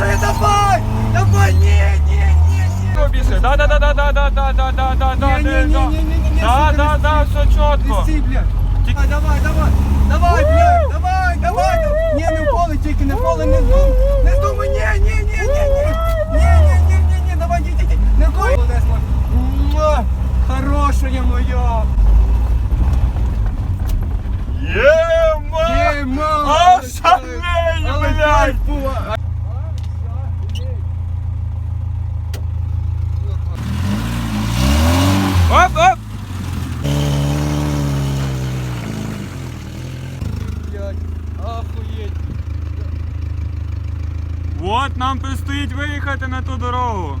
Перепрошую, давай! Давай, ні, ні, ні, ні. Більше. Да, да, да, да, да, да, да, да, да, да, да, Ні, ні, да, ні, да. ні, ні, ні, ні, Да, сука, да, не да, стій. все чітко. Не стій, блядь. Тільки- Давай, давай, давай. Давай, блядь, давай, давай. Ні, не в поле, тільки не в поле, не здумай. Не здумай, ні, ні, ні, ні, ні. Ні, ні, ні, ні, ні, давай, ді, ді, ді. Не кой. Молодець, мой. Муа. Хорошая моя. Єма! Є, мама. А, шалею, Але блядь. ту дорогу.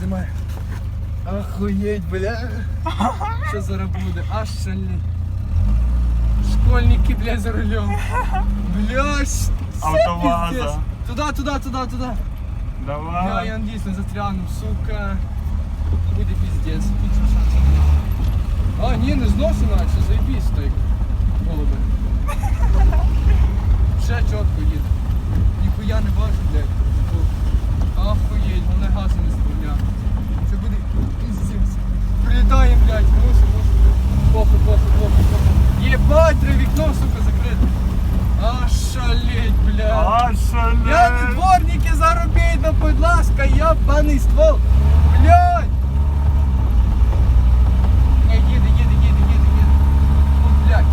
Зимає. Охуєть, бля. Що зараз буде? Аж шальні. Школьники, бля, за рулем. Бля, ш- Автоваза. пиздец. Туда, туда, туда, туда. Бля, Давай. я надеюсь, не застрягну, сука. Буде немає. А, ні, не зносу наче, заебись той. Голуби. Ще чітко їде. Ніхуя не бачу, блядь. Охуєть, мене газу не сповня. Це буде пиздец. Прилітаємо, блядь, мусимо, мусимо. Похуй, похуй, похуй, похуй. Єбать, треба вікно, сука, закрити. А шалеть, блядь. А, Я не дворники заробіть, ну будь ласка, ябаний ствол. Блядь! Не, їде, їде, їде, їде, їде. Ну, блядь.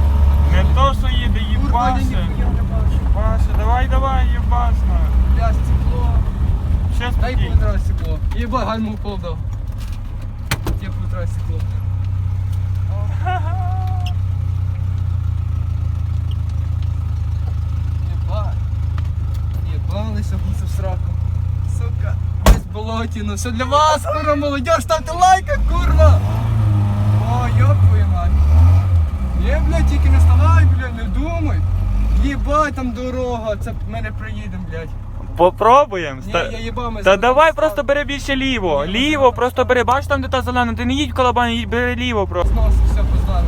Не то, що їде, Курва, я їбаше. ніхуя не бачу. Їбаше, давай, давай, їбашно. Блядь, стекло. Ще Дай по повітря стекло. Єба, гальму упав дав. Тебе повітря стекло. Єбалися гуси в сраку. Сука. Болотіно. Все для вас, курва, молодь, ставте лайки, курва. О, ёб твою мать. Є, блядь, тільки не вставай, блядь, не думай. Єбать, там дорога, це ми не приїдемо, блядь. Попробуємо. Ні, я їбами Та давай просто бери більше ліво. Ліво, просто бери. Бачиш там, де та зелена. Ти не їдь в колобан, їдь, бери ліво просто. Знос, все познано.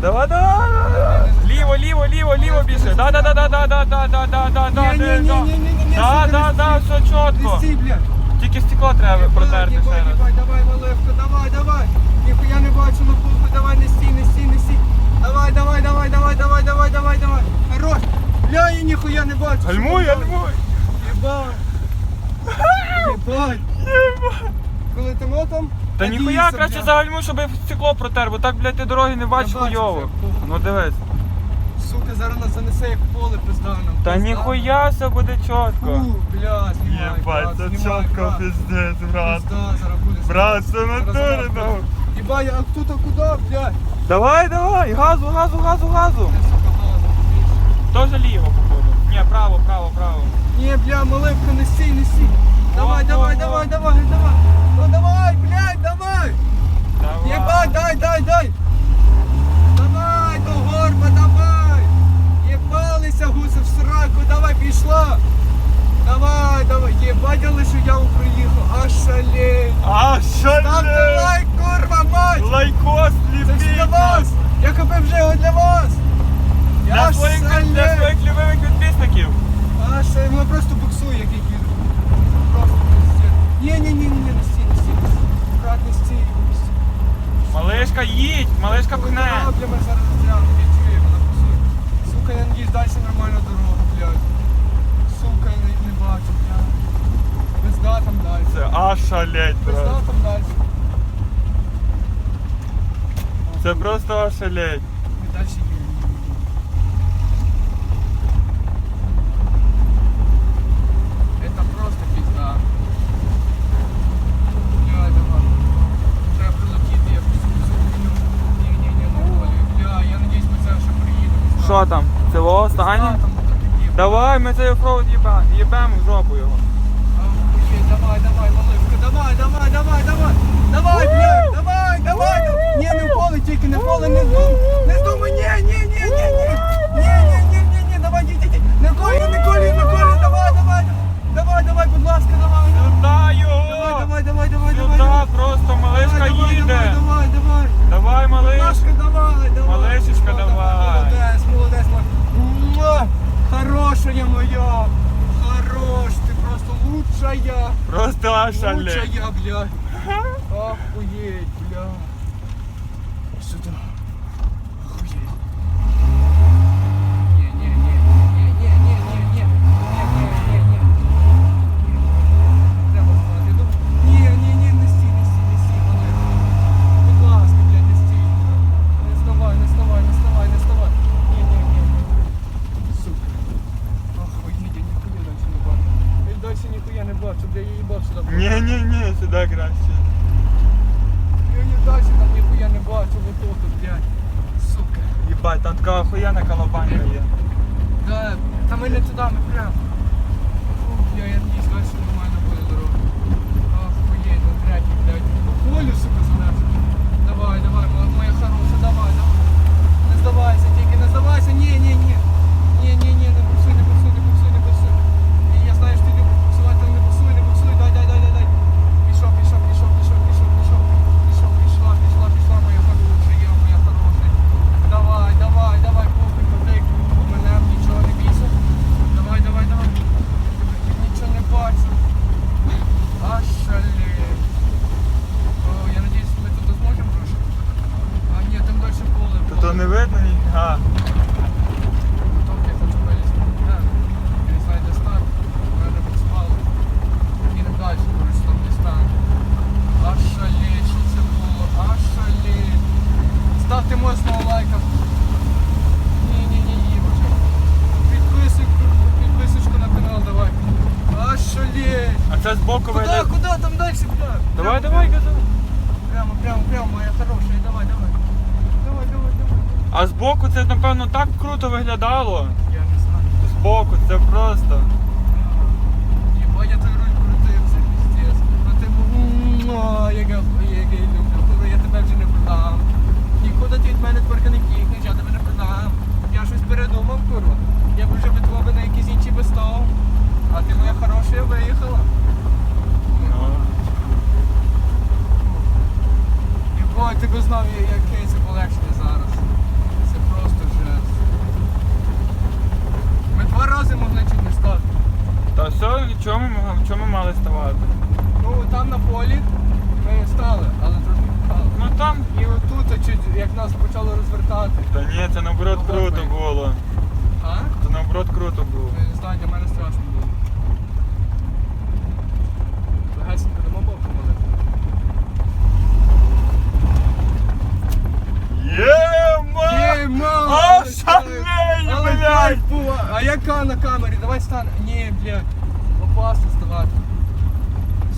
Давай, давай. Ліво, ліво, ліво, ліво більше. Да, да, да, да, да, да, да, да, да, да, да, да, да. Да, все чітко. Блядь. Тільки стекло треба Єбать, протерти єбать, ще раз. єбать, Давай, Малевка, давай, давай. Ніхуя не бачу, ну похуй, давай, не стій, не стій, не стій. Давай, давай, давай, давай, давай, давай, давай, давай. Хорош. Бля, я ніхуя не бачу. Гальмуй, гальмуй. Єбать. Єбать. Коли ти там? Та ніхуя краще загальмуй, щоб стекло протер, бо так, блядь, ти дороги не бачиш хуйово. Ну дивись. Сука, зараз нас занесе як поле пиздано. Та ніхуя все буде чітко. Фу, бля, знімай, брат, знімай, брат. пиздець, Пизда, зараз буде. Брат, це зараз ну. Єба, я а тут а куди, блядь? Давай, давай, газу, газу, газу, газу. Я, сука, газу, блядь. Тоже ліво, походу. Ні, право, право, право. Не, бля, маливка, не стій, не стій. Давай, давай, давай, давай, давай. Ну давай, блядь, давай. Давай. Ебать, дай, дай, дай. В сраку, давай, пішла. Давай, давай, єбать, але що я приїхав, аж шалей. А що Ставте лайк, курва, мать. Лайкос Це все для вас. Я купив вже його для вас. Для своїх, для своїх любимих підписників. А що воно просто буксує, як я. Просто. Ні, ні, ні, ні, не стій, не стій, не. Брат, не стій, не. Малишка, їдь, малишка пхне. Ми застрягнемо, я чую, вона буксує. Сука, я надіюсь, далі нормальна дорога, блядь. Сука, я не, не бачу, блядь. Пизда там далі. Це аж шалеть, Пизда брат. там далі. Це просто аж шалеть. Ми далі їдемо. Это просто пизда. Бля, давай. Треба прилетіти, я просто зупиню. Ні-ні-ні, не волю. Бля, я надіюсь, ми це ще приїдемо. Що там? Там є. Давай, ми цей оффроуд їбемо, їбемо в жопу його. Охуєть, Давай, давай, маливка, давай, давай, давай, давай. Давай, блядь, давай, давай. Ні, не в поле, тільки не в поле, не здум. Не здумай, ні, ні, ні. Ні, ні, ні, ні, ні, давай, ді, ді, ді. Не колі, не колі, не колі, давай, давай. Давай, давай, будь ласка, давай. Сюда Давай, його! давай, давай, давай, давай, Сюда, давай. просто Лучшая. Просто я, блядь. Охуеть, бля. Сюда. блядь. Сука. Їбать, там така охуєнна колобанька є. Да, та ми не туди, ми прямо. Фу, бля, я надіюсь, дальше нормально буде дорога. Охуєть, ну третій, блядь. По полю, сука, занесу. Давай, давай, мо- моя хороша, давай, давай. Не здавайся, тільки не здавайся, ні, ні, ні. Ні, ні, ні, Круто виглядало. Я не знаю. Збоку, це просто. Єба, я той руль крутив, це піздець. Крутив, муа, як я, як я люблю, коли я тебе вже не продам. Нікуди ти від мене тепер не втікнеш, я тебе не продам. Я щось передумав, курва. Я б вже би тебе би на якісь інші би став. А ти моя хороша виїхала. Ну. Єбать, ти б знав, я- яке це полегшення зараз. Це просто жесть. Ми два рази могли чуть не стати. Та все, чому ми, чому мали ставати? Ну там на полі ми стали, але трошки впали. Ну там. І отут, чуть, як нас почало розвертати. Та ні, це наоборот Ну, круто ладно. було. А? Це наоборот круто було. Я не знаю, для мене страшно було. Легесенько дамо Бог помолити. Єма! Єма! О, шалені, блядь! А яка на камері? Давай стань. Ні, блядь. Опасно ставати.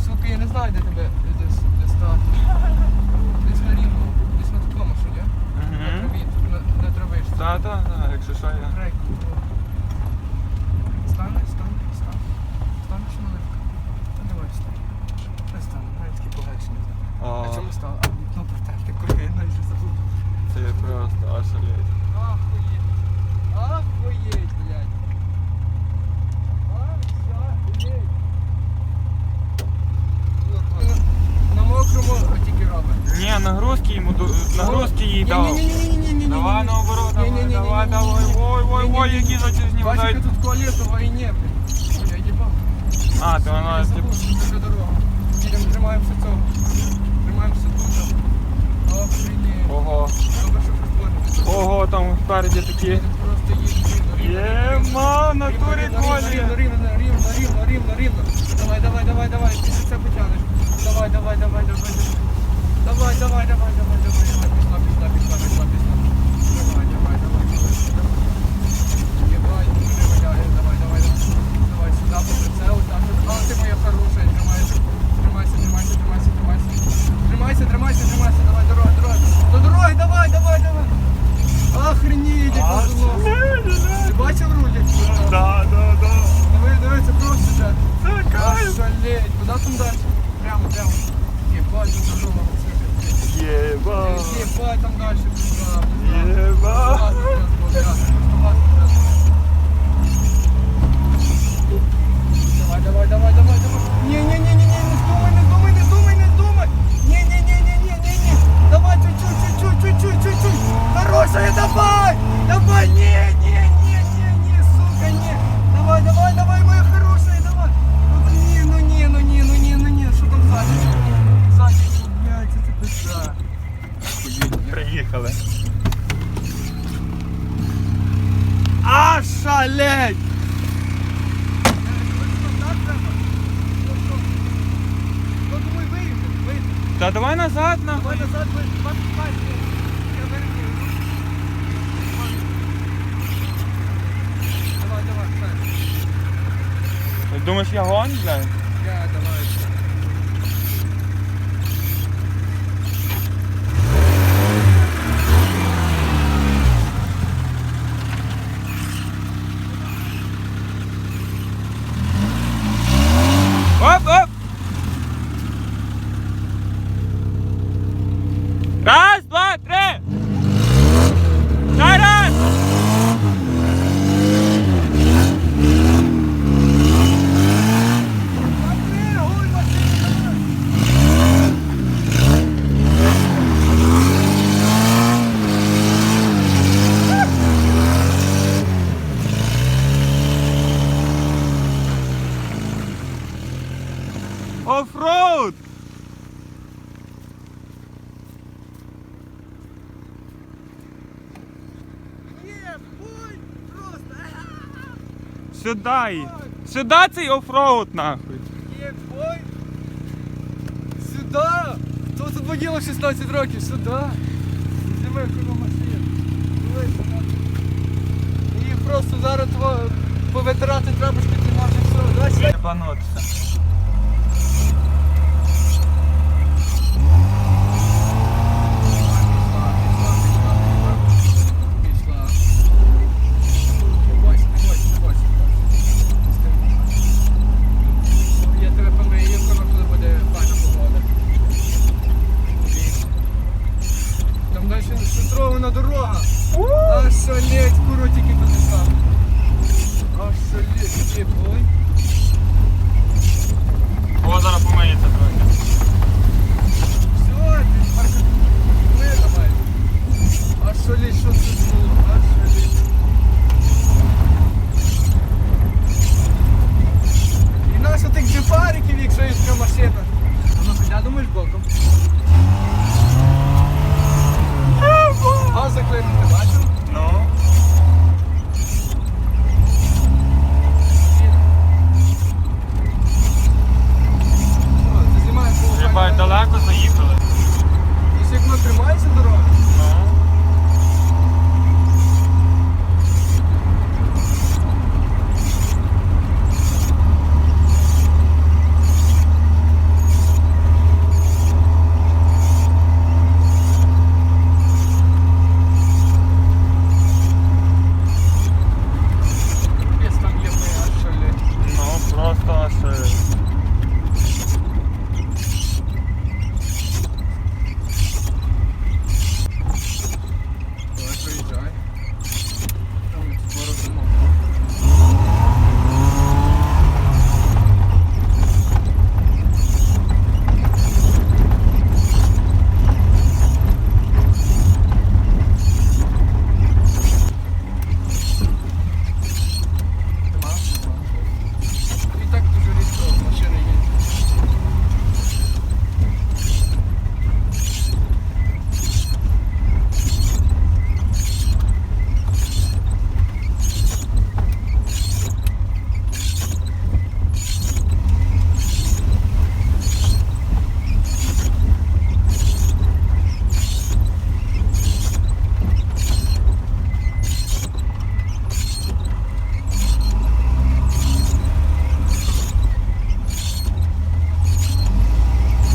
Сука, я не знаю, де тебе де, де стати. Десь на рівну. Десь на такому, що ні? На траві, на, на травишці. Та, та, та, якщо що я. Трек. Стане, стане, стане. Стане чи наливка? Та давай стане. Не стане, навіть таки полегше не знаю. О, А чому стало? А, ну протерти курви, я навіть вже забув. це просто ошалеть. Охуеть. Охуеть, блядь. Охуеть. Курва. На мокрому тільки робить. Ні, нагрузки йому ду- нагрузки їй дав. Ні-ні-ні-ні-ні-ні-ні. Давай наоборот, давай, Ні-ні-ні-ні-ні-ні-ні. давай, давай. Ой, ой, ой, які зачизні Бачиш, вдають. яке тут колесо в війні, блядь. Я їбав. А, то воно, Я типу, забув, що це дорога. Їдемо, тримаємося цього. Тримаємося тут. Охренеть. ого. Добре, що прискорити. Ого, спереді такі. Єма, Рівно, рівно, колі. Рівно, рівно, рівно, рівно, рівно, рівно. Давай, давай, давай, давай. Ти це потягнеш. Давай, давай, давай, давай. Давай, давай, давай, давай, давай. Пішла, пішла, пішла, пішла, пішла. Давай, давай, давай, давай. Ну не валяє. Давай, давай, давай. Давай сюди, по прицелу, так. А, ти моя хороша, тримайся. Тримайся, тримайся, тримайся, тримайся. Тримайся, тримайся, тримайся. Давай, дорога, дорога. До дороги, давай, давай, давай. Охренеть, як позло. Ти бачив руль? як сюди? Да, да, да. Диви, диви, це просто вже. Це кайф. Ошалеть. Куди там далі? Прямо, прямо. Єбать, тут дорога. Єба. Єбать, там далі. Єба. Єбать. Блять! Ну думай виїхати, виїхати. Та давай назад нахуй. Давай назад, ви- вас бачите. Я вирішую. Давай, давай, вперед. Думаєш, я гон, блядь? Я, давай. Оп, оп! Раз, два, три! Зараз! Запригуй, Василь! Оффроуд! Є, буй, просто. Сюди! Сюди цей офроуд нахуй! Єбой. Сюди. Тут Хто тут воділо 16 років? Сюди. Зніми кругом машину. І просто зараз повитирати щоб ти може все. Ебанутися.